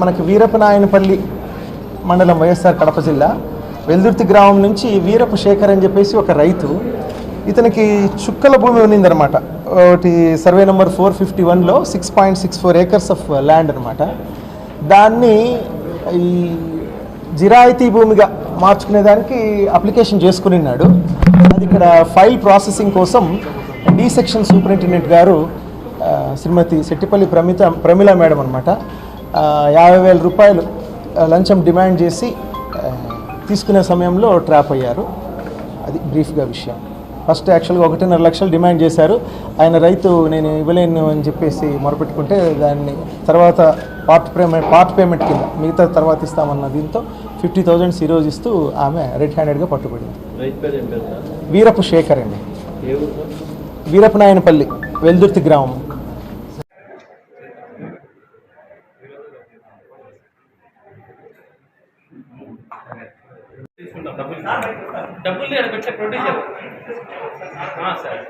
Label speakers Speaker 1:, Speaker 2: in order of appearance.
Speaker 1: మనకి వీరపనాయనపల్లి మండలం వైఎస్ఆర్ కడప జిల్లా వెల్దుర్తి గ్రామం నుంచి వీరపు శేఖర్ అని చెప్పేసి ఒక రైతు. ఇతనికి చుక్కల భూమి ఉన్నిందనమాట ఒకటి సర్వే నెంబర్ ఫోర్ ఫిఫ్టీ వన్లో six point six four acres of land అనమాట దాన్ని ఈ జిరాయితీ భూమిగా మార్చుకునేదానికి అప్లికేషన్ చేసుకునిన్నాడు. అది ఇక్కడ ఫైల్ ప్రాసెసింగ్ కోసం డి సెక్షన్ సూపరింటెండెంట్ గారు శ్రీమతి సెట్టిపల్లి ప్రమిత ప్రమిళ మేడం అనమాట యాభై వేల రూపాయలు లంచం డిమాండ్ చేసి తీసుకునే సమయంలో ట్రాప్ అయ్యారు. అది బ్రీఫ్గా విషయం. ఫస్ట్ యాక్చువల్గా ఒకటిన్నర లక్షలు డిమాండ్ చేశారు. ఆయన రైతు నేను ఇవ్వలేను అని చెప్పేసి మొరపెట్టుకుంటే దాన్ని తర్వాత పార్ట్ పేమెంట్ పార్ట్ పేమెంట్ కింద మిగతా తర్వాత ఇస్తామన్న దీంతో ఫిఫ్టీ థౌజండ్స్ ఈరోజు ఇస్తూ ఆమె రెడ్ హ్యాండెడ్గా పట్టుబడింది. వీరపు శేఖర్ అండి.
Speaker 2: సార్?
Speaker 1: వీరపనాయనపల్లి వెల్దుర్తి గ్రామం.
Speaker 3: డబ్బులు డబ్బులు అక్కడ పెట్టే ప్రొడ్యూసర్. సార్.